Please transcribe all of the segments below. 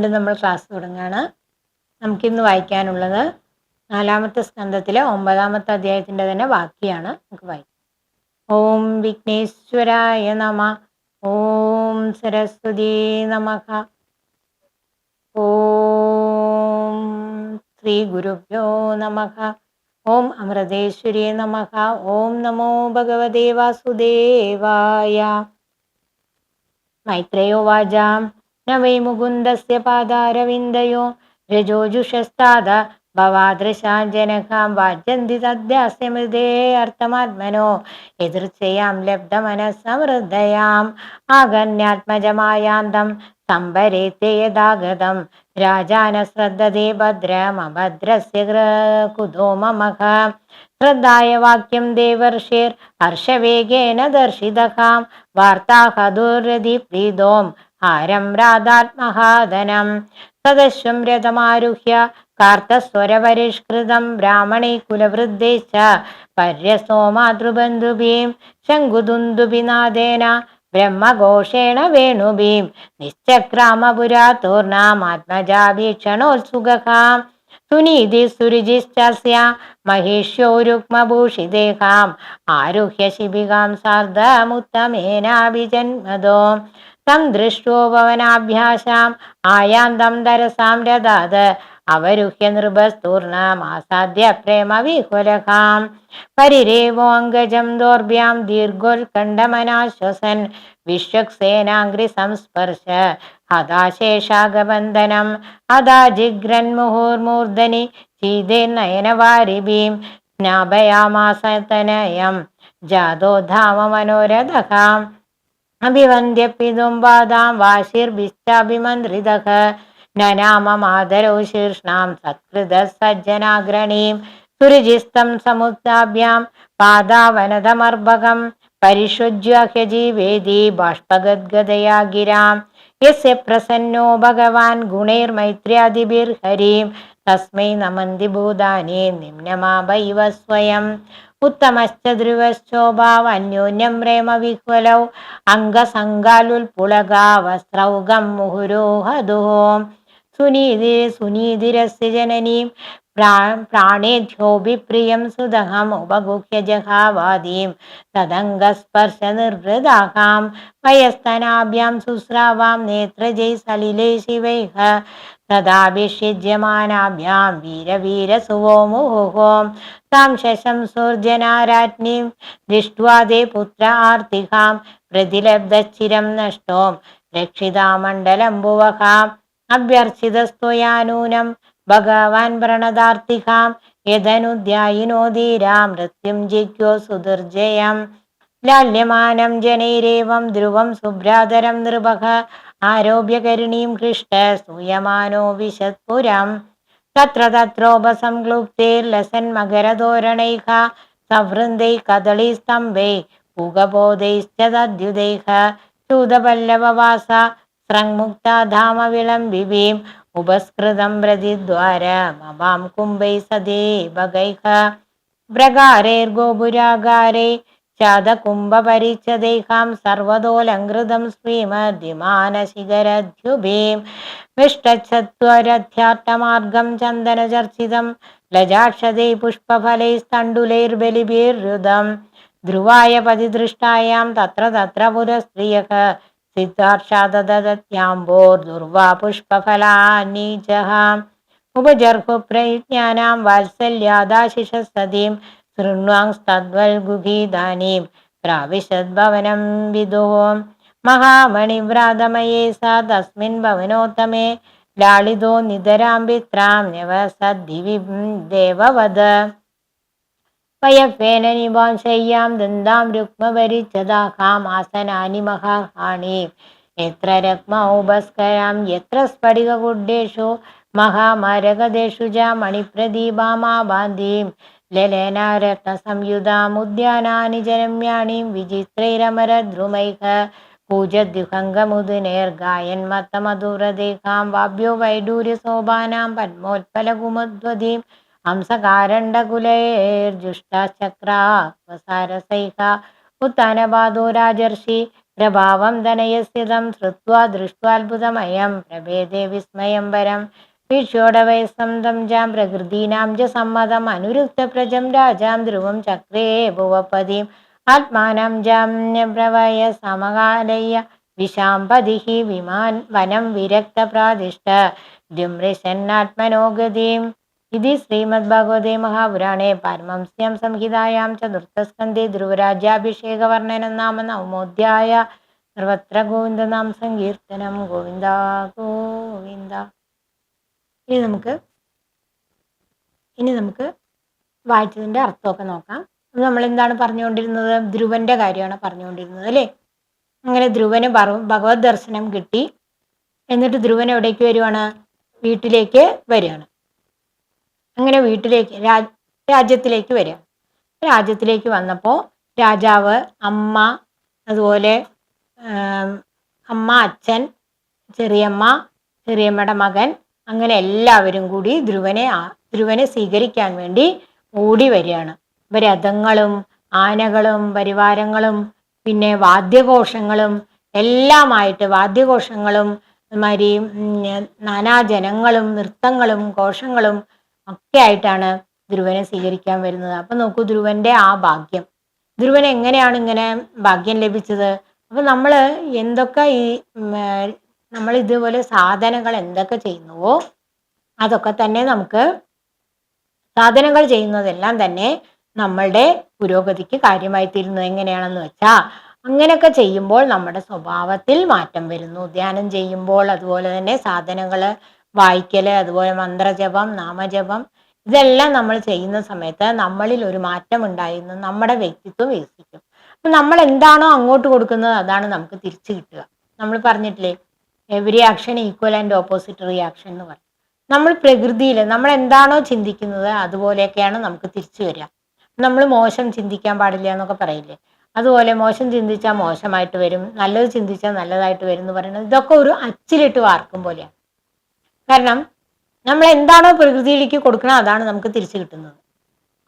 വീണ്ടും നമ്മൾ ക്ലാസ് തുടങ്ങുകയാണ് നമുക്കിന്ന് വായിക്കാനുള്ളത് നാലാമത്തെ സ്കന്ധത്തിലെ ഒമ്പതാമത്തെ അധ്യായത്തിന്റെ തന്നെ ബാക്കിയാണ് നമുക്ക് വായിക്കാം. ഓം വിഘ്നേശ്വരായ നമ ഓം സരസ്വതി നമ ഓം ശ്രീ ഗുരുഭ്യോ നമ ഓം അമൃതേശ്വരി നമ ഓം നമോ ഭഗവദേവാസുദേവായ മൈത്രേയോ വാചാം. न वै मुकुन्दस्य पादारविन्दयो रजोजुषस्ताद भवादृशां जनकां वाज्यन्ति तद्यास्य मृदे अर्थमात्मनो यदृच्छयां लब्धमनसमृद्धयाम् आगन्यात्मजमायान्तं सम्भरेते यदागतं राजानश्रद्धते भद्रमभद्रस्य कुतो ममः श्रद्धाय वाक्यं देवर्षेर् हर्षवेगेन दर्शितकां वार्ताः दुर्रधिप्रीदों हारं ആരം രാധാത്മഹാധനം. സദശ്വം രഥമാരുഹ്യ കാർത്തസ്വരപരിഷ്കൃതം ബ്രാഹ്മണി കുലവൃദ്ധേശ പര്യസോമാതൃബന്ധുഭീം ശങ്കുദുന്ദുബിനാദേന ബ്രഹ്മഘോഷേണ വേണുഭീം. നിശ്ചക്രാമപുരാതൂർണാമാത്മജാഭീക്ഷണോത്സുഖാം സുനീതി സുരുചിശ്ചാസ്യ മഹിഷ്യോരുക്മഭൂഷിദേഹാം ആരുഹ്യ ശിബികാം സാർദ്ധമുത്തമേനാഭിജന്മതോ. शिबिकां सार्धमुत्तमेनाभिजन्मदो तं दृष्टो भवनाभ्यासाम् आयान्तं दरसां रदाद अवरुह्य नृपस्तूर्णमासाद्य प्रेमविहुलकाम् परिरेवोऽङ्गजं दोर्भ्यां दीर्घोत्कण्डमनाश्वसन् विश्वक्सेनाङ्घ्रिसंस्पर्श हदाशेषागबन्धनम् अदा जिघ्रन्मुहुर्मूर्धनि चीदेर्नयनवारिभिं ज्ञापयामास तनयं जातो धाम मनोरथकाम् അഭിവന്ദ്യപ്പിതുംബാധാം വാശിർഭിശ്ചാഭിമന്ത്രിതഃ നനാമമാദരോ ശീർഷ്ണാം സത്കൃത സജ്ജനാഗ്രണീം സുരജിസ്തം സമുദ്ധാഭ്യാം പാദാവനതമർഭകം പരിശുജ്യഹ്യജീവേദി ബാഷ്പഗദ്ഗതയാ ഗിരാം യസ്യ പ്രസന്നോ ഭഗവാൻ ഗുണൈർമൈത്ര്യാദിഭിർഹരീം. തസ്മൈ നമന്തി ഭൂതാനി നിമ്നമാപ സ്വയം. ഉത്തമശ്ച ധ്രുവശ്ശോഭാവന്യൂന്യം പ്രേമവിഹ്വലൗ അംഗസംഗാലുൽപുളകാവസ്രൗഗം മുഹുരോഹദുഹോ സുനീതി സുനീതിരസ്യ ജനനീം പ്രാണേധ്യോഭിപ്രിയം സുതഹം ഉപഗുഹ്യ ജഹാവാദീം തദംഗസ്പർശ നിർവൃതാഹാം വയസ്തനാഭ്യാം ശുശ്രാവാം നേത്രജൈ സലിലേ ശിവൈഹ തഥാഭിഷിജ്യമാനാഭ്യാം വീരവീരസുവോമുഹുഹോ. താം ശശംസൂർജനാരാജ്ഞീം ദൃഷ്ട്വാ തേ പുത്ര ആർത്തിഹാം പ്രതിലബ്ധച്ചിരം നഷ്ടോം. രക്ഷിതാമണ്ഡലംബുവഹാം അഭ്യർച്ചിതസ്ത്വയാനൂനം ഭഗവാൻ പ്രണതാർത്തിഹാം യതനുധ്യായിനോ ധീരാം മൃത്യും ജിജ്ഞോ സുദുർജയം. ലാല്യമാനം ജനൈരേവം ധ്രുവം സുഭ്രാതരം നൃപക ആരോഗ്യകരിണീം കൃഷ്ട സൂയമാനോ വിശത്പുരം. തത്ര തത്രോപസംക്ലുപ്തിർലസൻ മകരതോരണൈഹ സവൃന്ദൈ കദളീസ്തംഭൈ പുകബോധൈശ്ച തദ്യുതൈഹ ചൂതപല്ലവവാസ സൃങ്മുക്താധാമ വിളംബിബീം ഉപസ്കൃതം പ്രതിദ്വാര മമാം കുംഭൈ സദേ ഭഗൈഹ. പ്രകാരേർഗോപുരാകാരേ ശതകുംഭപരിച്ചദേഹാം സർവതോലംകൃതം ശ്രീമദ്വിമാനശിഖരദ്യുഭീം. വിഷ്ടച്ഛത്വരധ്യാട്ടമാർഗം ചന്ദനചർച്ചിതം ലജാക്ഷതൈ പുഷ്പഫലൈസ്തണ്ടുലൈർബലിഭിരുദം ധ്രുവായ പതിദൃഷ്ടായാം തത്ര തത്ര പുരസ്ത്രിയ. സിദ്ധാക്ഷാദദത്യാംബോർദുർവാ പുഷ്പഫലാനീച ഉപജർഹു പ്രയജ്ഞാനാം വാത്സല്യാദാശിഷ സതീം ശൃണ്വാംസ്തദ്വൽഗുഗീതാനീം പ്രാവിശദ്ഭവനം വിദുവോം മഹാമണിവ്രാതമയേ സ തസ്മിൻ ഭവനോത്തമേ ലാളിതോ നിതരാംബിത്രാം ന്യവസദ്ദിവി ദേവവത് പയഫേന നിവാം ശയ്യാം ദന്താം രുക്മവരിച്ചതാഹാം ആസനാനി മഹാഹാണി എത്ര രക്മൗപസ്കരാം എത്ര സ്ഫടികകുഡ്ഡേഷു മഹാമരകദേശു ച മണിപ്രദീപാമാ ബാന്ധീം ലലേനാരത്നസംയുതാമുദ്യാനാനി ജനമ്യാണീം വിചിത്രൈരമരദ്രുമൈക കൂജദ്യുഹംഗമുദിനേർഗായന്മത്തമധുരദേഹാം വാഭ്യോ വൈഡൂര്യശോഭാനാം പത്മോത്പലകുമുദ്വതീം ഹംസകാരണ്ഡകുലൈർജുഷ്ടാചക്രാസാരസൈഹ ഉത്താനപാദോ രാജർഷി പ്രഭാവം ധനയസ്ഥിതം ശ്രുവാ ദൃഷ്ട്വാത്ഭുതമയം പ്രഭേദേ വിസ്മയം വരം വീക്ഷ്യോടവയസം തം ജാം പ്രകൃതീനാം ച സമ്മതം അനുരുക്തപ്രജം രാജാം ധ്രുവം ചക്രേ ഭുവപതിം ആത്മാനം ജാം പ്രവയ സമകാലയ്യ വിശാംപതിഃ വിമാൻ വനം വിരക്തപ്രാതിഷ്ഠ ദ്യുമൃശന്നാത്മനോഗതിം ഇതി ശ്രീമദ്ഭഗവതേ മഹാപുരാണേ പാരമംസ്യാം സംഹിതായാം ചതുർത്ഥസ്കന്ധേ ധ്രുവരാജ്യാഭിഷേകവർണനം നാമ നവമോധ്യായ സർവത്ര ഗോവിന്ദനാം സങ്കീർത്തനം ഗോവിന്ദ ഗോവിന്ദ ഇനി നമുക്ക് ഇനി നമുക്ക് വായിച്ചതിന്റെ അർത്ഥമൊക്കെ നോക്കാം. നമ്മൾ എന്താണ് പറഞ്ഞുകൊണ്ടിരുന്നത്? ധ്രുവന്റെ കാര്യമാണ് പറഞ്ഞുകൊണ്ടിരുന്നത് അല്ലേ? അങ്ങനെ ധ്രുവന് ഭഗവത് ദർശനം കിട്ടി. എന്നിട്ട് ധ്രുവൻ എവിടേക്ക് വരുവാണ്? വീട്ടിലേക്ക് വരികയാണ് അങ്ങനെ വീട്ടിലേക്ക് രാജ്യത്തിലേക്ക് വരിക. രാജ്യത്തിലേക്ക് വന്നപ്പോൾ രാജാവ് അമ്മ അതുപോലെ അമ്മ അച്ഛൻ ചെറിയമ്മ ചെറിയമ്മയുടെ മകൻ അങ്ങനെ എല്ലാവരും കൂടി ധ്രുവനെ ധ്രുവനെ സ്വീകരിക്കാൻ വേണ്ടി ഓടി വരികയാണ്. രഥങ്ങളും ആനകളും പരിവാരങ്ങളും പിന്നെ വാദ്യഘോഷങ്ങളും എല്ലാമായിട്ട് വാദ്യഘോഷങ്ങളും മാതിരി നാനാജനങ്ങളും നൃത്തങ്ങളും ഘോഷങ്ങളും ഒക്കെ ആയിട്ടാണ് ധ്രുവനെ സ്വീകരിക്കാൻ വരുന്നത്. അപ്പൊ നോക്കൂ ധ്രുവന്റെ ആ ഭാഗ്യം. ധ്രുവൻ എങ്ങനെയാണ് ഇങ്ങനെ ഭാഗ്യം ലഭിച്ചത്? അപ്പൊ നമ്മൾ എന്തൊക്കെ ഈ നമ്മൾ ഇതുപോലെ സാധനങ്ങൾ എന്തൊക്കെ ചെയ്യുന്നുവോ അതൊക്കെ തന്നെ നമുക്ക് സാധനങ്ങൾ ചെയ്യുന്നതെല്ലാം തന്നെ നമ്മളുടെ പുരോഗതിക്ക് കാര്യമായി തീരുന്നത് എങ്ങനെയാണെന്ന് വെച്ചാൽ അങ്ങനെയൊക്കെ ചെയ്യുമ്പോൾ നമ്മുടെ സ്വഭാവത്തിൽ മാറ്റം വരുന്നു. ധ്യാനം ചെയ്യുമ്പോൾ അതുപോലെ തന്നെ സാധനങ്ങൾ വായിക്കൽ അതുപോലെ മന്ത്രജപം നാമജപം ഇതെല്ലാം നമ്മൾ ചെയ്യുന്ന സമയത്ത് നമ്മളിൽ ഒരു മാറ്റം ഉണ്ടായിരുന്നു. നമ്മുടെ വ്യക്തിത്വം വികസിക്കും. അപ്പൊ നമ്മൾ എന്താണോ അങ്ങോട്ട് കൊടുക്കുന്നത് അതാണ് നമുക്ക് തിരിച്ചു കിട്ടുക. നമ്മൾ പറഞ്ഞിട്ടില്ലേ? Every action equal and opposite reaction എന്ന് പറയും. നമ്മൾ പ്രകൃതിയിൽ നമ്മൾ എന്താണോ ചിന്തിക്കുന്നത് അതുപോലെയൊക്കെയാണ് നമുക്ക് തിരിച്ചു വരിക. നമ്മൾ മോശം ചിന്തിക്കാൻ പാടില്ല എന്നൊക്കെ പറയില്ലേ? അതുപോലെ മോശം ചിന്തിച്ചാൽ മോശമായിട്ട് വരും നല്ലത് ചിന്തിച്ചാൽ നല്ലതായിട്ട് വരും എന്ന് പറയുന്നത് ഇതൊക്കെ ഒരു അച്ചിലിട്ട് വാർക്കും പോലെയാണ്. കാരണം നമ്മൾ എന്താണോ പ്രകൃതിയിലേക്ക് കൊടുക്കണം അതാണ് നമുക്ക് തിരിച്ചു കിട്ടുന്നത്.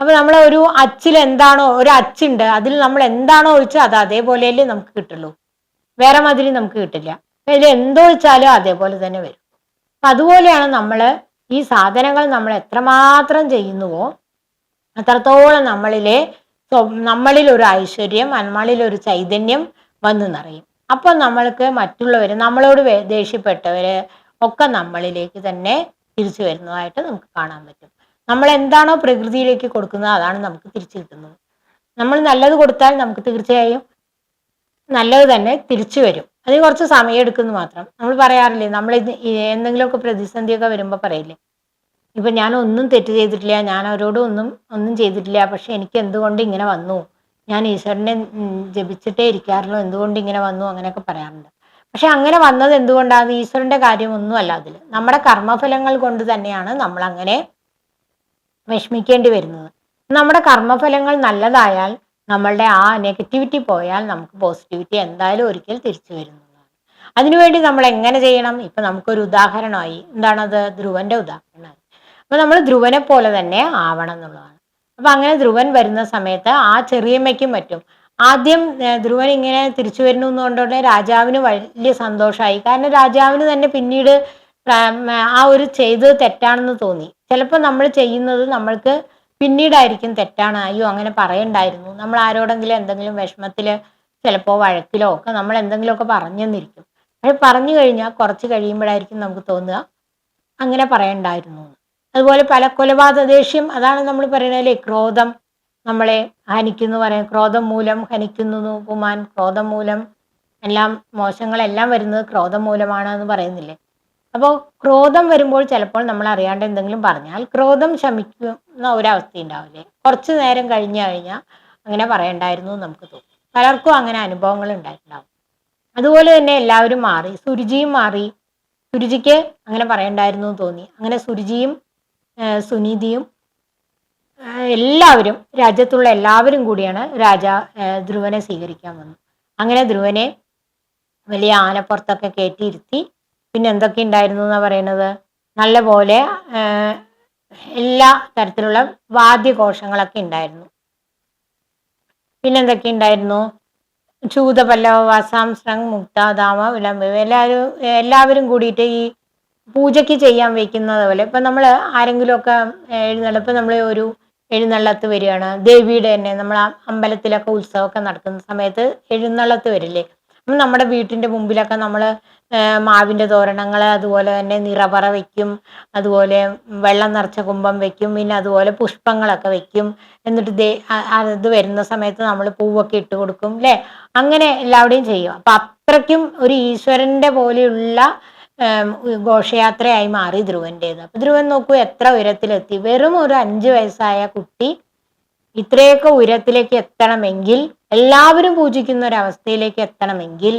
അപ്പൊ നമ്മൾ ഒരു അച്ചിൽ എന്താണോ ഒരു അച്ചുണ്ട് അതിൽ നമ്മൾ എന്താണോ ഒഴിച്ചത് അത് അതേപോലെയല്ലേ നമുക്ക് കിട്ടുള്ളൂ. വേറെ മാതിരി നമുക്ക് കിട്ടില്ല. അതിൽ എന്തൊഴിച്ചാലും അതേപോലെ തന്നെ വരും. അപ്പൊ അതുപോലെയാണ് നമ്മൾ ഈ സാധനങ്ങൾ നമ്മൾ എത്രമാത്രം ചെയ്യുന്നുവോ അത്രത്തോളം നമ്മളിലെ നമ്മളിൽ ഒരു ഐശ്വര്യം നമ്മളിൽ ഒരു ചൈതന്യം വന്നു നിറയും. അപ്പൊ നമ്മൾക്ക് മറ്റുള്ളവര് നമ്മളോട് ദേഷ്യപ്പെട്ടവര് ഒക്കെ നമ്മളിലേക്ക് തന്നെ തിരിച്ചു വരുന്നതായിട്ട് നമുക്ക് കാണാൻ പറ്റും. നമ്മൾ എന്താണോ പ്രകൃതിയിലേക്ക് കൊടുക്കുന്നത് അതാണ് നമുക്ക് തിരിച്ചു കിട്ടുന്നത്. നമ്മൾ നല്ലത് കൊടുത്താൽ നമുക്ക് തീർച്ചയായും നല്ലത് തന്നെ തിരിച്ചു വരും. അതിന് കുറച്ച് സമയം എടുക്കുന്നു മാത്രം. നമ്മൾ പറയാറില്ലേ നമ്മൾ എന്തെങ്കിലുമൊക്കെ പ്രതിസന്ധിയൊക്കെ വരുമ്പോൾ പറയില്ലേ ഇപ്പൊ ഞാൻ ഒന്നും തെറ്റ് ചെയ്തിട്ടില്ല ഞാൻ അവരോടും ഒന്നും ഒന്നും ചെയ്തിട്ടില്ല പക്ഷെ എനിക്ക് എന്തുകൊണ്ട് ഇങ്ങനെ വന്നു? ഞാൻ ഈശ്വരനെ ജപിച്ചിട്ടേ ഇരിക്കാറുള്ളൂ എന്തുകൊണ്ട് ഇങ്ങനെ വന്നു? അങ്ങനെയൊക്കെ പറയാറുണ്ട്. പക്ഷെ അങ്ങനെ വന്നത് എന്തുകൊണ്ടാണ് ഈശ്വരന്റെ കാര്യമൊന്നുമല്ല അതിൽ നമ്മുടെ കർമ്മഫലങ്ങൾ കൊണ്ട് തന്നെയാണ് നമ്മൾ അങ്ങനെ വിഷമിക്കേണ്ടി വരുന്നത്. നമ്മുടെ കർമ്മഫലങ്ങൾ നല്ലതായാൽ നമ്മളുടെ ആ നെഗറ്റിവിറ്റി പോയാൽ നമുക്ക് പോസിറ്റിവിറ്റി എന്തായാലും ഒരിക്കൽ തിരിച്ചു വരുന്നതാണ്. അതിനുവേണ്ടി നമ്മൾ എങ്ങനെ ചെയ്യണം? ഇപ്പൊ നമുക്കൊരു ഉദാഹരണമായി എന്താണത്? ധ്രുവന്റെ ഉദാഹരണമായി. അപ്പൊ നമ്മൾ ധ്രുവനെ പോലെ തന്നെ ആവണം എന്നുള്ളതാണ്. അപ്പൊ അങ്ങനെ ധ്രുവൻ വരുന്ന സമയത്ത് ആ ചെറിയമ്മയ്ക്കും മറ്റും ആദ്യം ധ്രുവൻ ഇങ്ങനെ തിരിച്ചു വരുന്നു എന്നുകൊണ്ടുകൊണ്ട് രാജാവിന് വലിയ സന്തോഷമായി. കാരണം രാജാവിന് തന്നെ പിന്നീട് ആ ഒരു ചെയ്തത് തെറ്റാണെന്ന് തോന്നി. ചിലപ്പോൾ നമ്മൾ ചെയ്യുന്നത് നമ്മൾക്ക് പിന്നീടായിരിക്കും തെറ്റാണ്. അയ്യോ അങ്ങനെ പറയണ്ടായിരുന്നു. നമ്മൾ ആരോടെങ്കിലും എന്തെങ്കിലും വിഷമത്തിൽ ചിലപ്പോൾ വഴക്കിലോ ഒക്കെ നമ്മൾ എന്തെങ്കിലുമൊക്കെ പറഞ്ഞെന്നിരിക്കും. പക്ഷെ പറഞ്ഞു കഴിഞ്ഞാൽ കുറച്ച് കഴിയുമ്പോഴായിരിക്കും നമുക്ക് തോന്നുക അങ്ങനെ പറയണ്ടായിരുന്നു. അതുപോലെ പല കൊലപാതക ദേഷ്യം അതാണ് നമ്മൾ പറയുന്നതിലെ ക്രോധം നമ്മളെ ഹനിക്കുന്നു പറയാം ക്രോധം മൂലം ഹനിക്കുന്നു പുമാൻ ക്രോധം മൂലം എല്ലാം മോശങ്ങളെല്ലാം വരുന്നത് ക്രോധം മൂലമാണ് എന്ന് പറയുന്നില്ലേ? അപ്പോൾ ക്രോധം വരുമ്പോൾ ചിലപ്പോൾ നമ്മൾ അറിയാണ്ട് എന്തെങ്കിലും പറഞ്ഞാൽ ക്രോധം ശമിക്കുന്ന ഒരവസ്ഥ ഉണ്ടാവില്ലേ? കുറച്ച് നേരം കഴിഞ്ഞു കഴിഞ്ഞാൽ അങ്ങനെ പറയണ്ടായിരുന്നു നമുക്ക് തോന്നും. പലർക്കും അങ്ങനെ അനുഭവങ്ങൾ ഉണ്ടായിട്ടുണ്ടാവും. അതുപോലെ തന്നെ എല്ലാവരും മാറി. സുരുചിയും മാറി. സുരുചിക്ക് അങ്ങനെ പറയണ്ടായിരുന്നു തോന്നി. അങ്ങനെ സുരുചിയും സുനീതിയും എല്ലാവരും രാജ്യത്തുള്ള എല്ലാവരും കൂടിയാണ് രാജ ധ്രുവനെ സ്വീകരിക്കാൻ വന്നത്. അങ്ങനെ ധ്രുവനെ വലിയ ആനപ്പുറത്തൊക്കെ കയറ്റിയിരുത്തി പിന്നെ എന്തൊക്കെ ഉണ്ടായിരുന്നു എന്നാ പറയുന്നത് നല്ല പോലെ എല്ലാ തരത്തിലുള്ള വാദ്യഘോഷങ്ങളൊക്കെ ഉണ്ടായിരുന്നു. പിന്നെ എന്തൊക്കെ ഉണ്ടായിരുന്നു? ചൂതപല്ലവവാസാം ശ്രങ് മുക്താധാമ വിളംബിവ എല്ലാവരും എല്ലാവരും കൂടിയിട്ട് ഈ പൂജയ്ക്ക് ചെയ്യാൻ വെക്കുന്നത് പോലെ ഇപ്പം നമ്മൾ ആരെങ്കിലുമൊക്കെ എഴുന്നള്ള ഇപ്പം നമ്മൾ ഒരു എഴുന്നള്ളത്ത് വരികയാണ്. ദേവിയുടെ തന്നെ നമ്മൾ അമ്പലത്തിലൊക്കെ ഉത്സവമൊക്കെ നടക്കുന്ന സമയത്ത് എഴുന്നള്ളത്ത് വരില്ലേ? നമ്മുടെ വീട്ടിന്റെ മുമ്പിലൊക്കെ നമ്മൾ മാവിന്റെ തോരണങ്ങൾ അതുപോലെ തന്നെ നിറപറ വയ്ക്കും അതുപോലെ വെള്ളം നിറച്ച കുമ്പം വയ്ക്കും പിന്നെ അതുപോലെ പുഷ്പങ്ങളൊക്കെ വയ്ക്കും എന്നിട്ട് ദേ അത് വരുന്ന സമയത്ത് നമ്മൾ പൂവൊക്കെ ഇട്ട് കൊടുക്കും അല്ലേ അങ്ങനെ എല്ലാവരുടെയും ചെയ്യും അപ്പം അത്രയ്ക്കും ഒരു ഈശ്വരന്റെ പോലെയുള്ള ഘോഷയാത്രയായി മാറി ധ്രുവന്റേത്. അപ്പം ധ്രുവൻ നോക്കൂ എത്ര ഉയരത്തിലെത്തി. വെറും ഒരു അഞ്ച് വയസ്സായ കുട്ടി ഇത്രയൊക്കെ ഉയരത്തിലേക്ക് എത്തണമെങ്കിൽ എല്ലാവരും പൂജിക്കുന്ന ഒരു അവസ്ഥയിലേക്ക് എത്തണമെങ്കിൽ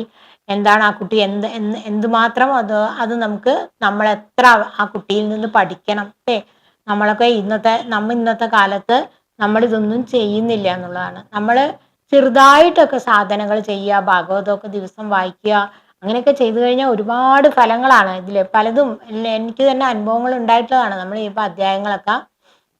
എന്താണ് ആ കുട്ടി എന്ത് എന്ത് എന്തുമാത്രം അത് അത് നമുക്ക് നമ്മൾ എത്ര ആ കുട്ടിയിൽ നിന്ന് പഠിക്കണം അല്ലേ? നമ്മളൊക്കെ ഇന്നത്തെ നമ്മ ഇന്നത്തെ കാലത്ത് നമ്മൾ ഇതൊന്നും ചെയ്യുന്നില്ല എന്നുള്ളതാണ്. നമ്മൾ ചെറുതായിട്ടൊക്കെ സാധനങ്ങൾ ചെയ്യുക ഭാഗവതമൊക്കെ ദിവസം വായിക്കുക അങ്ങനെയൊക്കെ ചെയ്തു കഴിഞ്ഞാൽ ഒരുപാട് ഫലങ്ങളാണ് ഇതിൽ പലതും എനിക്ക് തന്നെ അനുഭവങ്ങൾ ഉണ്ടായിട്ടുള്ളതാണ്. നമ്മൾ ഈ അധ്യായങ്ങളൊക്കെ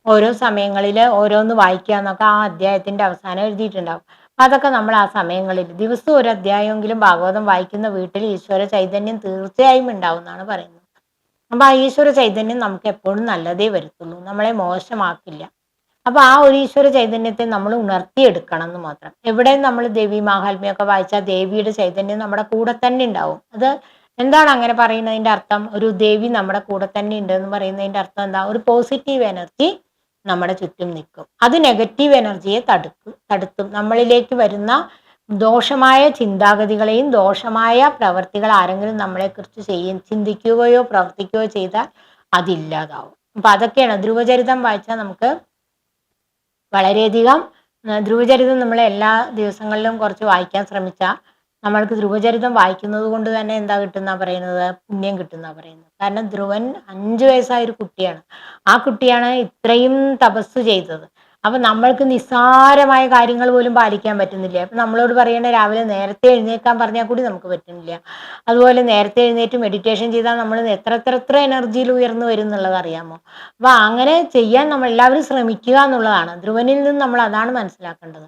ഓരോ സമയങ്ങളിൽ ഓരോന്ന് വായിക്കുക എന്നൊക്കെ ആ അധ്യായത്തിന്റെ അവസാനം എഴുതിയിട്ടുണ്ടാവും. അതൊക്കെ നമ്മൾ ആ സമയങ്ങളിൽ ദിവസവും ഒരു അധ്യായമെങ്കിലും ഭാഗവതം വായിക്കുന്ന വീട്ടിൽ ഈശ്വര ചൈതന്യം തീർച്ചയായും ഉണ്ടാവും എന്നാണ് പറയുന്നത്. അപ്പൊ ആ ഈശ്വര ചൈതന്യം നമുക്ക് എപ്പോഴും നല്ലതേ വരുത്തുള്ളൂ. നമ്മളെ മോശമാക്കില്ല. അപ്പൊ ആ ഒരു ഈശ്വര ചൈതന്യത്തെ നമ്മൾ ഉണർത്തിയെടുക്കണം എന്ന് മാത്രം. എവിടെയും നമ്മൾ ദേവി മാഹാത്മ്യമൊക്കെ വായിച്ചാൽ ദേവിയുടെ ചൈതന്യം നമ്മുടെ കൂടെ തന്നെ ഉണ്ടാവും. അത് എന്താണ് അങ്ങനെ പറയുന്നതിന്റെ അർത്ഥം? ഒരു ദേവി നമ്മുടെ കൂടെ തന്നെ ഉണ്ട് എന്ന് പറയുന്നതിന്റെ അർത്ഥം എന്താ? ഒരു പോസിറ്റീവ് എനർജി നമ്മുടെ ചുറ്റും നിൽക്കും. അത് നെഗറ്റീവ് എനർജിയെ തടുക്കും. തടുത്തും നമ്മളിലേക്ക് വരുന്ന ദോഷമായ ചിന്താഗതികളെയും ദോഷമായ പ്രവർത്തികൾ ആരെങ്കിലും നമ്മളെക്കുറിച്ച് ചെയ്യും ചിന്തിക്കുകയോ പ്രവർത്തിക്കുകയോ ചെയ്താൽ അതില്ലാതാവും അപ്പൊ അതൊക്കെയാണ്. ധ്രുവചരിതം വായിച്ചാൽ നമുക്ക് വളരെയധികം ധ്രുവചരിതം നമ്മൾ എല്ലാ ദിവസങ്ങളിലും കുറച്ച് വായിക്കാൻ ശ്രമിച്ചാൽ നമ്മൾക്ക് ധ്രുവചരിതം വായിക്കുന്നത് കൊണ്ട് തന്നെ എന്താ കിട്ടുന്ന പറയുന്നത്? പുണ്യം കിട്ടുന്ന പറയുന്നത്. കാരണം ധ്രുവൻ അഞ്ചു വയസ്സായ ഒരു കുട്ടിയാണ്. ആ കുട്ടിയാണ് ഇത്രയും തപസ് ചെയ്തത്. അപ്പൊ നമ്മൾക്ക് നിസ്സാരമായ കാര്യങ്ങൾ പോലും പാലിക്കാൻ പറ്റുന്നില്ല. അപ്പൊ നമ്മളോട് പറയണ രാവിലെ നേരത്തെ എഴുന്നേക്കാൻ പറഞ്ഞാൽ കൂടി നമുക്ക് പറ്റുന്നില്ല. അതുപോലെ നേരത്തെ എഴുന്നേറ്റ് മെഡിറ്റേഷൻ ചെയ്താൽ നമ്മൾ എത്ര എത്ര എത്ര എനർജിയിൽ ഉയർന്നു വരും എന്നുള്ളത് അറിയാമോ? അപ്പൊ അങ്ങനെ ചെയ്യാൻ നമ്മൾ എല്ലാവരും ശ്രമിക്കുക എന്നുള്ളതാണ്. ധ്രുവനിൽ നിന്ന് നമ്മൾ അതാണ് മനസ്സിലാക്കേണ്ടത്.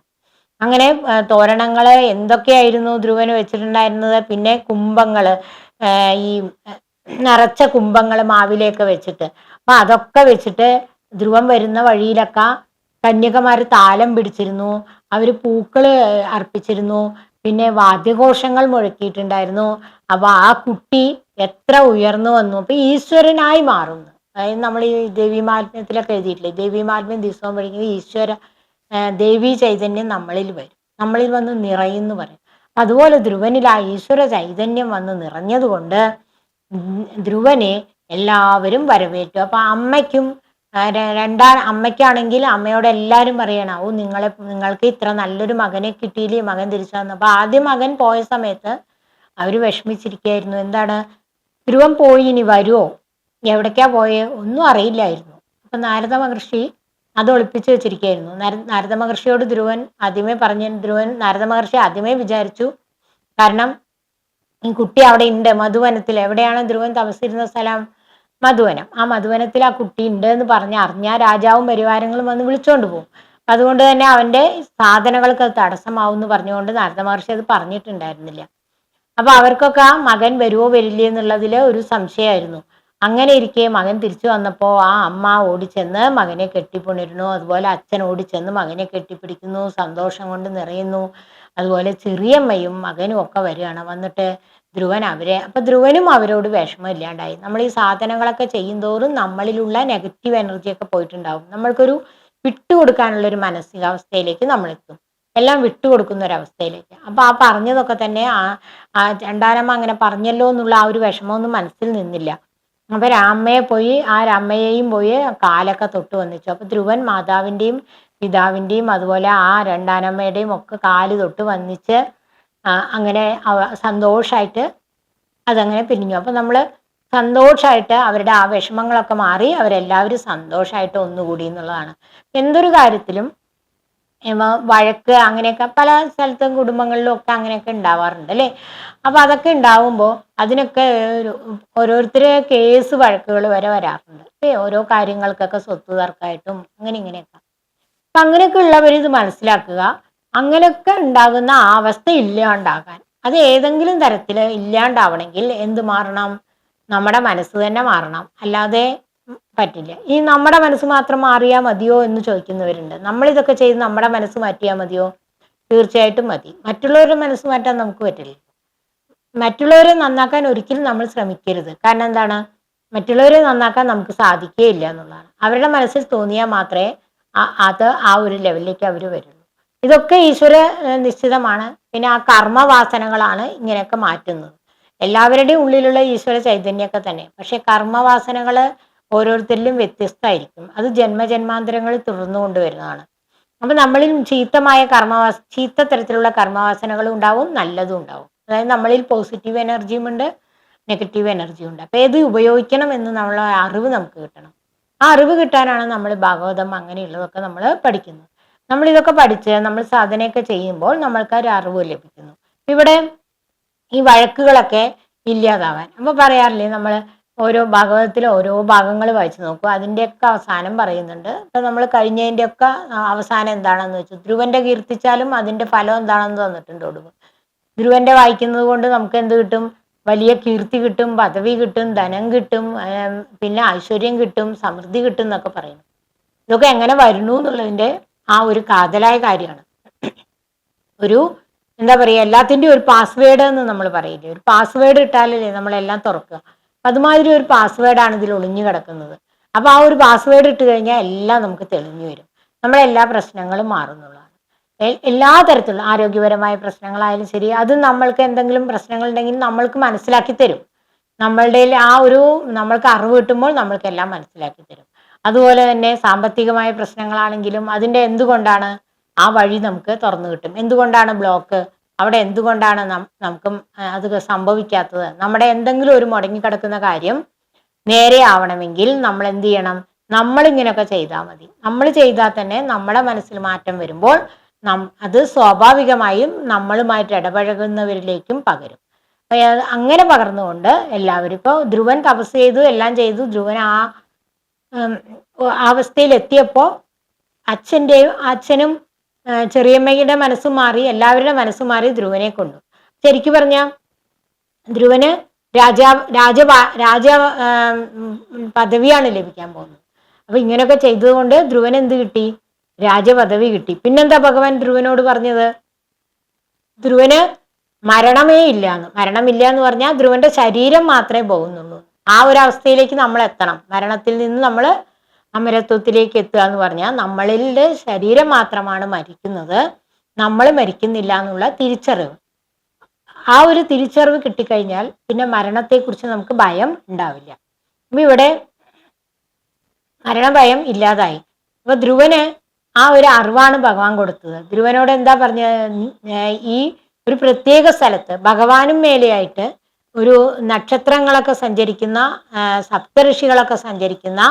അങ്ങനെ തോരണങ്ങൾ എന്തൊക്കെയായിരുന്നു ധ്രുവന് വെച്ചിട്ടുണ്ടായിരുന്നത്? പിന്നെ കുംഭങ്ങൾ ഈ നിറച്ച കുംഭങ്ങൾ മാവിലേക്ക് വെച്ചിട്ട്. അപ്പൊ അതൊക്കെ വെച്ചിട്ട് ധ്രുവം വരുന്ന വഴിയിലൊക്കെ കന്യകമാർ താലം പിടിച്ചിരുന്നു അവർ പൂക്കൾ അർപ്പിച്ചിരുന്നു പിന്നെ വാദ്യഘോഷങ്ങൾ മുഴക്കിയിട്ടുണ്ടായിരുന്നു. അപ്പൊ ആ കുട്ടി എത്ര ഉയർന്നു വന്നു. അപ്പൊ ഈശ്വരനായി മാറുന്നു. അതായത് നമ്മൾ ഈ ദേവീമാത്മ്യത്തിലൊക്കെ എഴുതിയിട്ടില്ലേ? ദേവീമാത്മ്യം ദിവസവും പഠിക്കുന്നത് ഈശ്വര ദേവി ചൈതന്യം നമ്മളിൽ വരും. നമ്മളിൽ വന്ന് നിറയുന്നു പറയും. അതുപോലെ ധ്രുവനിൽ ആ ഈശ്വര ചൈതന്യം വന്ന് നിറഞ്ഞതുകൊണ്ട് ധ്രുവനെ എല്ലാവരും വരവേറ്റു. അപ്പൊ അമ്മയ്ക്കും രണ്ടാ അമ്മയ്ക്കാണെങ്കിൽ അമ്മയോട് എല്ലാവരും പറയണം ഓ നിങ്ങളെ നിങ്ങൾക്ക് ഇത്ര നല്ലൊരു മകനെ കിട്ടിയില്ലേ മകൻ തിരിച്ചു തന്നു അപ്പൊ ആദ്യം മകൻ പോയ സമയത്ത് അവർ വിഷമിച്ചിരിക്കുകയായിരുന്നു. എന്താണ്? ധ്രുവം പോയി ഇനി വരുമോ എവിടേക്കാ പോയേ? ഒന്നും അറിയില്ലായിരുന്നു. അപ്പൊ നാരദ മഹർഷി അത് ഒളിപ്പിച്ചു വെച്ചിരിക്കുകയായിരുന്നു. നാരദ മഹർഷിയോട് ധ്രുവൻ ആദ്യമേ പറഞ്ഞു ധ്രുവൻ നാരദ മഹർഷി ആദ്യമേ വിചാരിച്ചു കാരണം ഈ കുട്ടി അവിടെ ഉണ്ട് മധുവനത്തിൽ എവിടെയാണ് ധ്രുവൻ താമസിച്ചിരുന്ന സ്ഥലം? മധുവനം. ആ മധുവനത്തിൽ ആ കുട്ടി ഉണ്ട് എന്ന് പറഞ്ഞ് അറിഞ്ഞാൽ രാജാവും പരിവാരങ്ങളും വന്ന് വിളിച്ചോണ്ട് പോകും. അതുകൊണ്ട് തന്നെ അവന്റെ സാധനങ്ങൾക്ക് അത് തടസ്സമാവും എന്ന് പറഞ്ഞുകൊണ്ട് നാരദ മഹർഷി അത് പറഞ്ഞിട്ടുണ്ടായിരുന്നില്ല. അപ്പൊ അവർക്കൊക്കെ ആ മകൻ വരുവോ വരില്ലേ എന്നുള്ളതിൽ ഒരു സംശയമായിരുന്നു. അങ്ങനെ ഇരിക്കെ മകൻ തിരിച്ചു വന്നപ്പോൾ ആ അമ്മ ഓടിച്ചെന്ന് മകനെ കെട്ടിപ്പുണരുന്നു. അതുപോലെ അച്ഛൻ ഓടിച്ചെന്ന് മകനെ കെട്ടിപ്പിടിക്കുന്നു. സന്തോഷം കൊണ്ട് നിറയുന്നു. അതുപോലെ ചെറിയമ്മയും മകനും ഒക്കെ വരികയാണ് വന്നിട്ട് ധ്രുവൻ അവരെ അപ്പൊ ധ്രുവനും അവരോട് വിഷമം ഇല്ലാണ്ടായി. നമ്മൾ ഈ സാധനങ്ങളൊക്കെ ചെയ്യുന്തോറും നമ്മളിലുള്ള നെഗറ്റീവ് എനർജിയൊക്കെ പോയിട്ടുണ്ടാവും. നമ്മൾക്കൊരു വിട്ടുകൊടുക്കാനുള്ള ഒരു മാനസികാവസ്ഥയിലേക്ക് നമ്മൾ എത്തും എല്ലാം വിട്ടുകൊടുക്കുന്ന ഒരവസ്ഥയിലേക്ക് അപ്പൊ ആ പറഞ്ഞതൊക്കെ തന്നെ ആ ആ രണ്ടാനമ്മ അങ്ങനെ പറഞ്ഞല്ലോ എന്നുള്ള ആ ഒരു വിഷമമൊന്നും മനസ്സിൽ നിന്നില്ല. അപ്പൊ രാമയെ പോയി ആ രാമയെയും പോയി കാലൊക്കെ തൊട്ട് വന്നിച്ചു. അപ്പൊ ധ്രുവൻ മാതാവിന്റെയും പിതാവിന്റെയും അതുപോലെ ആ രണ്ടാനമ്മയുടെയും ഒക്കെ കാൽ തൊട്ട് വന്നിച്ച് അങ്ങനെ സന്തോഷമായിട്ട് അതങ്ങനെ പിരിഞ്ഞു. അപ്പം നമ്മൾ സന്തോഷമായിട്ട് അവരുടെ ആ വിഷമങ്ങളൊക്കെ മാറി അവരെല്ലാവരും സന്തോഷമായിട്ട് ഒന്നുകൂടി എന്നുള്ളതാണ്. എന്തൊരു കാര്യത്തിലും വഴക്ക് അങ്ങനെയൊക്കെ പല സ്ഥലത്തും കുടുംബങ്ങളിലും ഒക്കെ അങ്ങനെയൊക്കെ ഉണ്ടാവാറുണ്ട് അല്ലേ? അപ്പൊ അതൊക്കെ ഉണ്ടാവുമ്പോൾ അതിനൊക്കെ ഓരോരുത്തരെ കേസ് വഴക്കുകൾ വരെ വരാറുണ്ട്. അല്ലേ? ഓരോ കാര്യങ്ങൾക്കൊക്കെ സ്വത്ത് തർക്കമായിട്ടും അങ്ങനെ ഇങ്ങനെയൊക്കെ. അപ്പൊ അങ്ങനെയൊക്കെ ഉള്ളവർ ഇത് മനസ്സിലാക്കുക. അങ്ങനെയൊക്കെ ഉണ്ടാകുന്ന ആ അവസ്ഥ ഇല്ലാണ്ടാകാൻ. അത് ഏതെങ്കിലും തരത്തിൽ ഇല്ലാണ്ടാവണമെങ്കിൽ എന്ത് മാറണം? നമ്മുടെ മനസ്സ് തന്നെ മാറണം. അല്ലാതെ പറ്റില്ല. ഈ നമ്മുടെ മനസ്സ് മാത്രം മാറിയാൽ മതിയോ എന്ന് ചോദിക്കുന്നവരുണ്ട്. നമ്മൾ ഇതൊക്കെ ചെയ്ത് നമ്മുടെ മനസ്സ് മാറ്റിയാൽ മതിയോ? തീർച്ചയായിട്ടും മതി. മറ്റുള്ളവരുടെ മനസ്സ് മാറ്റാൻ നമുക്ക് പറ്റില്ല. മറ്റുള്ളവരെ നന്നാക്കാൻ ഒരിക്കലും നമ്മൾ ശ്രമിക്കരുത്. കാരണം എന്താണ്? മറ്റുള്ളവരെ നന്നാക്കാൻ നമുക്ക് സാധിക്കുകയില്ല എന്നുള്ളതാണ്. അവരുടെ മനസ്സിൽ തോന്നിയാൽ മാത്രമേ അത് ആ ഒരു ലെവലിലേക്ക് അവർ വരുള്ളൂ ഇതൊക്കെ ഈശ്വര നിശ്ചിതമാണ്. പിന്നെ ആ കർമ്മവാസനകളാണ് ഇങ്ങനെയൊക്കെ മാറ്റുന്നത്. എല്ലാവരുടെയും ഉള്ളിലുള്ള ഈശ്വര ചൈതന്യമൊക്കെ തന്നെ. പക്ഷെ കർമ്മവാസനകൾ ഓരോരുത്തരിലും വ്യത്യസ്തമായിരിക്കും. അത് ജന്മജന്മാന്തരങ്ങളിൽ തുടർന്നു കൊണ്ടുവരുന്നതാണ് അപ്പൊ നമ്മളിൽ ചീത്തമായ കർമ്മവാസ ചീത്ത തരത്തിലുള്ള കർമ്മവാസനകളും ഉണ്ടാവും നല്ലതും ഉണ്ടാവും. അതായത് നമ്മളിൽ പോസിറ്റീവ് എനർജിയും ഉണ്ട് നെഗറ്റീവ് എനർജിയും ഉണ്ട്. അപ്പൊ ഏത് ഉപയോഗിക്കണം എന്ന് നമ്മളെ അറിവ് നമുക്ക് കിട്ടണം. ആ അറിവ് കിട്ടാനാണ് നമ്മൾ ഭാഗവതം അങ്ങനെയുള്ളതൊക്കെ നമ്മൾ പഠിക്കുന്നത്. നമ്മൾ ഇതൊക്കെ പഠിച്ച് നമ്മൾ സാധനയൊക്കെ ചെയ്യുമ്പോൾ നമ്മൾക്ക് ഒരു അറിവ് ലഭിക്കുന്നു. ഇവിടെ ഈ വഴക്കുകളൊക്കെ ഇല്ലാതാവാൻ. അപ്പൊ പറയാറില്ലേ നമ്മൾ ഓരോ ഭാഗവതത്തിലെ ഓരോ ഭാഗങ്ങൾ വായിച്ചു നോക്കും. അതിന്റെയൊക്കെ അവസാനം പറയുന്നുണ്ട്. ഇപ്പൊ നമ്മൾ കഴിഞ്ഞതിന്റെയൊക്കെ അവസാനം എന്താണെന്ന് വെച്ചു. ധ്രുവന്റെ കീർത്തിച്ചാലും അതിന്റെ ഫലം എന്താണെന്ന് തന്നിട്ടുണ്ട് ഒടുവ്. ധ്രുവന്റെ വായിക്കുന്നത് കൊണ്ട് നമുക്ക് എന്ത് കിട്ടും? വലിയ കീർത്തി കിട്ടും പദവി കിട്ടും ധനം കിട്ടും പിന്നെ ഐശ്വര്യം കിട്ടും സമൃദ്ധി കിട്ടും എന്നൊക്കെ പറയുന്നു. ഇതൊക്കെ എങ്ങനെ വരുന്നു എന്നുള്ളതിന്റെ ആ ഒരു കാതലായ കാര്യമാണ്. ഒരു എന്താ പറയുക എല്ലാത്തിന്റെയും ഒരു പാസ്വേഡ് എന്ന് നമ്മൾ പറയില്ലേ? ഒരു പാസ്വേഡ് ഇട്ടാലല്ലേ നമ്മളെല്ലാം തുറക്കുക. അപ്പം അതുമാതിരി ഒരു പാസ്വേഡാണ് ഇതിൽ ഒളിഞ്ഞു കിടക്കുന്നത്. അപ്പോൾ ആ ഒരു പാസ്വേഡ് ഇട്ട് കഴിഞ്ഞാൽ എല്ലാം നമുക്ക് തെളിഞ്ഞു വരും. നമ്മളെ എല്ലാ പ്രശ്നങ്ങളും മാറുന്നുള്ളതാണ്. എല്ലാ തരത്തിലുള്ള ആരോഗ്യപരമായ പ്രശ്നങ്ങളായാലും ശരി അത് നമ്മൾക്ക് എന്തെങ്കിലും പ്രശ്നങ്ങൾ ഉണ്ടെങ്കിൽ നമ്മൾക്ക് മനസ്സിലാക്കി തരും. നമ്മളുടെ ആ ഒരു നമ്മൾക്ക് അറിവ് കിട്ടുമ്പോൾ നമ്മൾക്ക് എല്ലാം മനസ്സിലാക്കി തരും. അതുപോലെ തന്നെ സാമ്പത്തികമായ പ്രശ്നങ്ങളാണെങ്കിലും അതിന്റെ എന്തുകൊണ്ടാണ് ആ വഴി നമുക്ക് തുറന്നു കിട്ടും? എന്തുകൊണ്ടാണ് ബ്ലോക്ക് അവിടെ എന്തുകൊണ്ടാണ് നമുക്ക് അത് സംഭവിക്കാത്തത്? നമ്മുടെ എന്തെങ്കിലും ഒരു മുടങ്ങിക്കിടക്കുന്ന കാര്യം നേരെ ആവണമെങ്കിൽ നമ്മൾ എന്ത് ചെയ്യണം? നമ്മൾ ഇങ്ങനെയൊക്കെ ചെയ്താൽ മതി. നമ്മൾ ചെയ്താൽ തന്നെ നമ്മുടെ മനസ്സിൽ മാറ്റം വരുമ്പോൾ അത് സ്വാഭാവികമായും നമ്മളുമായിട്ട് ഇടപഴകുന്നവരിലേക്കും പകരും. അങ്ങനെ പകർന്നുകൊണ്ട് എല്ലാവരും ഇപ്പോൾ ധ്രുവൻ തപസ് ചെയ്തു എല്ലാം ചെയ്തു. ധ്രുവൻ ആ അവസ്ഥയിൽ എത്തിയപ്പോൾ അച്ഛന്റെയും അച്ഛനും ചെറിയമ്മയുടെ മനസ്സ് മാറി എല്ലാവരുടെ മനസ്സ് മാറി ധ്രുവനെ കൊണ്ടു. ശരിക്കു പറഞ്ഞ ധ്രുവന് രാജാ രാജ രാജ പദവിയാണ് ലഭിക്കാൻ പോകുന്നത്. അപ്പൊ ഇങ്ങനെയൊക്കെ ചെയ്തതുകൊണ്ട് ധ്രുവൻ എന്ത് കിട്ടി? രാജപദവി കിട്ടി. പിന്നെന്താ ഭഗവാൻ ധ്രുവനോട് പറഞ്ഞത്? ധ്രുവന് മരണമേ ഇല്ല എന്ന് മരണമില്ല എന്ന് പറഞ്ഞാൽ ധ്രുവന്റെ ശരീരം മാത്രമേ പോകുന്നുള്ളൂ. ആ ഒരു അവസ്ഥയിലേക്ക് നമ്മൾ എത്തണം. മരണത്തിൽ നിന്ന് നമ്മൾ അമരത്വത്തിലേക്ക് എത്തുക എന്ന് പറഞ്ഞാൽ നമ്മളിലെ ശരീരം മാത്രമാണ് മരിക്കുന്നത്. നമ്മൾ മരിക്കുന്നില്ല എന്നുള്ള തിരിച്ചറിവ്. ആ ഒരു തിരിച്ചറിവ് കിട്ടിക്കഴിഞ്ഞാൽ പിന്നെ മരണത്തെക്കുറിച്ച് നമുക്ക് ഭയം ഉണ്ടാവില്ല. അപ്പൊ ഇവിടെ മരണഭയം ഇല്ലാതായി. അപ്പൊ ധ്രുവന് ആ ഒരു അറിവാണ് ഭഗവാൻ കൊടുത്തത്. ധ്രുവനോട് എന്താ പറഞ്ഞ ഈ ഒരു പ്രത്യേക സ്ഥലത്ത് ഭഗവാനും മേലെയായിട്ട് ഒരു നക്ഷത്രങ്ങളൊക്കെ സഞ്ചരിക്കുന്ന സപ്തഋഷികളൊക്കെ സഞ്ചരിക്കുന്ന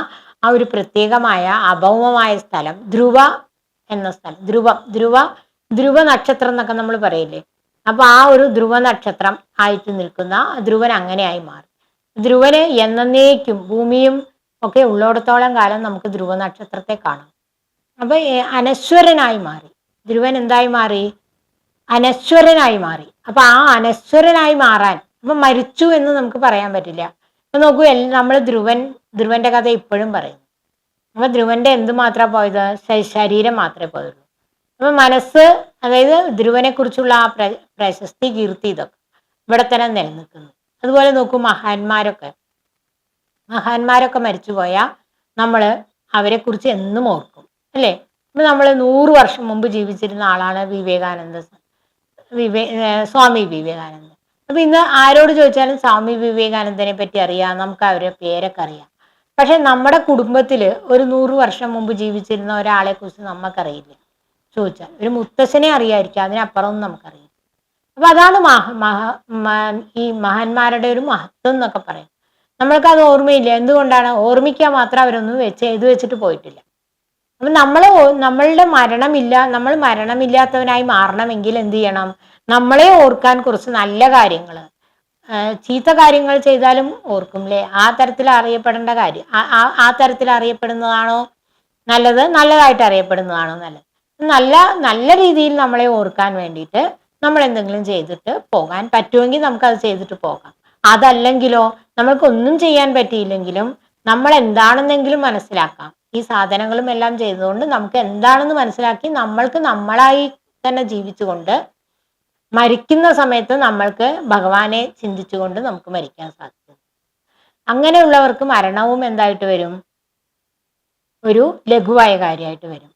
ആ ഒരു പ്രത്യേകമായ അഭൗമമായ സ്ഥലം ധ്രുവ എന്ന സ്ഥലം ധ്രുവം ധ്രുവ ധ്രുവ നക്ഷത്രം എന്നൊക്കെ നമ്മൾ പറയില്ലേ? അപ്പൊ ആ ഒരു ധ്രുവ നക്ഷത്രം ആയിട്ട് നിൽക്കുന്ന ധ്രുവൻ അങ്ങനെയായി മാറി. ധ്രുവന് എന്നേക്കും ഭൂമിയും ഒക്കെ ഉള്ളിടത്തോളം കാലം നമുക്ക് ധ്രുവ നക്ഷത്രത്തെ കാണാം. അപ്പൊ അനശ്വരനായി മാറി. ധ്രുവൻ എന്തായി മാറി? അനശ്വരനായി മാറി. അപ്പൊ ആ അനശ്വരനായി മാറാൻ അപ്പൊ മരിച്ചു എന്ന് നമുക്ക് പറയാൻ പറ്റില്ല. അപ്പൊ നോക്കൂ നമ്മൾ ധ്രുവൻ ധ്രുവന്റെ കഥ ഇപ്പോഴും പറയും. അപ്പൊ ധ്രുവന്റെ എന്ത് മാത്രമേ പോയത്? ശരീരം മാത്രമേ പോയുള്ളൂ അപ്പൊ മനസ്സ് അതായത് ധ്രുവനെ കുറിച്ചുള്ള ആ പ്രശസ്തി കീർത്തി ഇതൊക്കെ ഇവിടെ തന്നെ നിലനിൽക്കുന്നു. അതുപോലെ നോക്കൂ മഹാന്മാരൊക്കെ. മഹാന്മാരൊക്കെ മരിച്ചു മരിച്ചുപോയാൽ നമ്മൾ അവരെ കുറിച്ച് എന്നും ഓർക്കും. അല്ലേ? ഇപ്പൊ നമ്മൾ നൂറ് വർഷം മുമ്പ് ജീവിച്ചിരുന്ന ആളാണ് വിവേകാനന്ദ വിവേ സ്വാമി വിവേകാനന്ദൻ. അപ്പൊ ഇന്ന് ആരോട് ചോദിച്ചാലും സ്വാമി വിവേകാനന്ദനെ പറ്റി അറിയാം നമുക്ക് അവരുടെ പേരൊക്കെ അറിയാം. പക്ഷെ നമ്മുടെ കുടുംബത്തിൽ ഒരു നൂറ് വർഷം മുമ്പ് ജീവിച്ചിരുന്ന ഒരാളെ കുറിച്ച് നമുക്കറിയില്ല ചോദിച്ചാൽ ഒരു മുത്തശ്ശനെ അറിയായിരിക്കാം അതിനപ്പുറം നമുക്കറിയില്ല. അപ്പൊ അതാണ് മഹ മഹ ഈ മഹാന്മാരുടെ ഒരു മഹത്വം എന്നൊക്കെ പറയും. നമ്മൾക്ക് അത് ഓർമ്മയില്ല എന്തുകൊണ്ടാണ്? ഓർമ്മിക്കാൻ മാത്രം അവരൊന്നും വെച്ച് എഴുതി വെച്ചിട്ട് പോയിട്ടില്ല. അപ്പൊ നമ്മൾ നമ്മളുടെ മരണമില്ല നമ്മൾ മരണമില്ലാത്തവനായി മാറണമെങ്കിൽ എന്ത് ചെയ്യണം? നമ്മളെ ഓർക്കാൻ കുറച്ച് നല്ല കാര്യങ്ങൾ ചീത്ത കാര്യങ്ങൾ ചെയ്താലും ഓർക്കും അല്ലേ ആ തരത്തിൽ അറിയപ്പെടേണ്ട കാര്യം ആ തരത്തിൽ അറിയപ്പെടുന്നതാണോ നല്ലത്? നല്ലതായിട്ട് അറിയപ്പെടുന്നതാണോ നല്ലത്? നല്ല നല്ല രീതിയിൽ നമ്മളെ ഓർക്കാൻ വേണ്ടിയിട്ട് നമ്മൾ എന്തെങ്കിലും ചെയ്തിട്ട് പോകാൻ പറ്റുമെങ്കിൽ നമുക്ക് അത് ചെയ്തിട്ട് പോകാം. അതല്ലെങ്കിലോ നമ്മൾക്കൊന്നും ചെയ്യാൻ പറ്റിയില്ലെങ്കിലും നമ്മൾ എന്താണെന്നെങ്കിലും മനസ്സിലാക്കാം. ഈ സാധനങ്ങളും എല്ലാം ചെയ്തുകൊണ്ട് നമുക്ക് എന്താണെന്ന് മനസ്സിലാക്കി നമ്മൾക്ക് നമ്മളായി തന്നെ ജീവിച്ചുകൊണ്ട് മരിക്കുന്ന സമയത്ത് നമ്മൾക്ക് ഭഗവാനെ ചിന്തിച്ചുകൊണ്ട് നമുക്ക് മരിക്കാൻ സാധിക്കും. അങ്ങനെയുള്ളവർക്ക് മരണവും എന്തായിട്ട് വരും? ഒരു ലഘുവായ കാര്യമായിട്ട് വരും.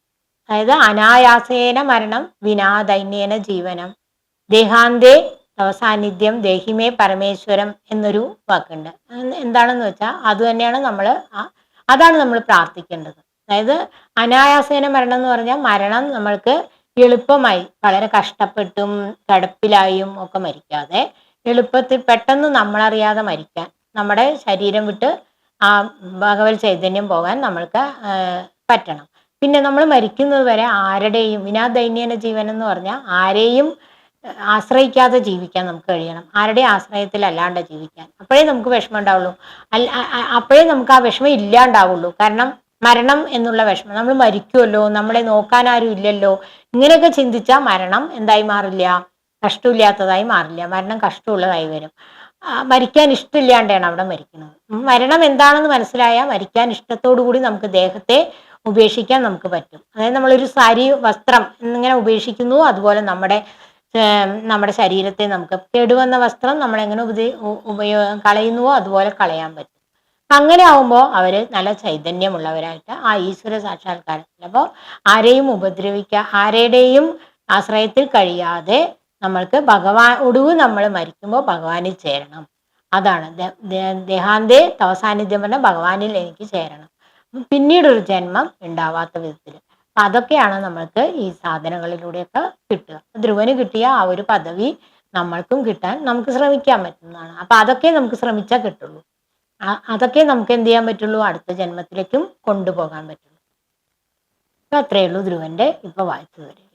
അതായത് അനായാസേന മരണം വിനാദൈന്യേന ജീവനം ദേഹാന്തേ സാന്നിധ്യം ദേഹിമേ പരമേശ്വരം എന്നൊരു വാക്കുണ്ട്. എന്താണെന്ന് വെച്ചാൽ അത് തന്നെയാണ് നമ്മൾ അതാണ് നമ്മൾ പ്രാർത്ഥിക്കേണ്ടത്. അതായത് അനായാസേന മരണം എന്ന് പറഞ്ഞാൽ മരണം നമ്മൾക്ക് എളുപ്പമായി. വളരെ കഷ്ടപ്പെട്ടും കടപ്പിലായും ഒക്കെ മരിക്കാതെ എളുപ്പത്തിൽ പെട്ടെന്ന് നമ്മളറിയാതെ മരിക്കാൻ നമ്മുടെ ശരീരം വിട്ട് ആ ഭഗവത് ചൈതന്യം പോകാൻ നമ്മൾക്ക് പറ്റണം. പിന്നെ നമ്മൾ മരിക്കുന്നത് വരെ ആരുടെയും വിനാദൈന്യന ജീവൻ എന്ന് പറഞ്ഞാൽ ആരെയും ആശ്രയിക്കാതെ ജീവിക്കാൻ നമുക്ക് കഴിയണം. ആരുടെ ആശ്രയത്തിൽ അല്ലാണ്ട് ജീവിക്കാൻ. അപ്പോഴേ നമുക്ക് വിഷമം ഉണ്ടാവുള്ളൂ. അല്ല അപ്പോഴേ നമുക്ക് ആ വിഷമം ഇല്ലാണ്ടാവുള്ളൂ. കാരണം മരണം എന്നുള്ള വിഷമം. നമ്മൾ മരിക്കുമല്ലോ നമ്മളെ നോക്കാൻ ആരും ഇല്ലല്ലോ. ഇങ്ങനെയൊക്കെ ചിന്തിച്ചാൽ മരണം എന്തായി മാറില്ല? കഷ്ടമില്ലാത്തതായി മാറില്ല. മരണം കഷ്ടമുള്ളതായി വരും. മരിക്കാൻ ഇഷ്ടമില്ലാണ്ടാണ് അവിടെ മരിക്കുന്നത്. മരണം എന്താണെന്ന് മനസ്സിലായാൽ മരിക്കാൻ ഇഷ്ടത്തോടു കൂടി നമുക്ക് ദേഹത്തെ ഉപേക്ഷിക്കാൻ നമുക്ക് പറ്റും. അതായത് നമ്മളൊരു സാരി വസ്ത്രം എന്നിങ്ങനെ ഉപേക്ഷിക്കുന്നു അതുപോലെ നമ്മുടെ നമ്മുടെ ശരീരത്തെ നമുക്ക് കേടുവന്ന വസ്ത്രം നമ്മളെങ്ങനെ എങ്ങനെ ഉപയോഗ കളയുന്നുവോ അതുപോലെ കളയാൻ പറ്റും. അങ്ങനെ ആവുമ്പോൾ അവർ നല്ല ചൈതന്യമുള്ളവരായിട്ട് ആ ഈശ്വര സാക്ഷാത്കാരത്തിൽ അപ്പോൾ ആരെയും ഉപദ്രവിക്കുക ആരുടെയും ആശ്രയത്തിൽ കഴിയാതെ നമ്മൾക്ക് ഭഗവാൻ ഒടുവ് നമ്മൾ മരിക്കുമ്പോൾ ഭഗവാനിൽ ചേരണം. അതാണ്. ദേഹാന്തേ തവസാന്നിധ്യം പറഞ്ഞാൽ ഭഗവാനിൽ എനിക്ക് ചേരണം. പിന്നീടൊരു ജന്മം ഉണ്ടാവാത്ത വിധത്തിൽ. അപ്പൊ അതൊക്കെയാണ് നമ്മൾക്ക് ഈ സാധനങ്ങളിലൂടെയൊക്കെ കിട്ടുക. ധ്രുവന് കിട്ടിയ ആ ഒരു പദവി നമ്മൾക്കും കിട്ടാൻ നമുക്ക് ശ്രമിക്കാൻ പറ്റുന്നതാണ്. അപ്പൊ അതൊക്കെ നമുക്ക് ശ്രമിച്ചാൽ കിട്ടുള്ളൂ. അതൊക്കെ നമുക്ക് എന്ത് ചെയ്യാൻ പറ്റുള്ളൂ? അടുത്ത ജന്മത്തിലേക്കും കൊണ്ടുപോകാൻ പറ്റുള്ളൂ. അത്രയേ ഉള്ളൂ ധ്രുവന്റെ ഇപ്പൊ വായിച്ചു വരും.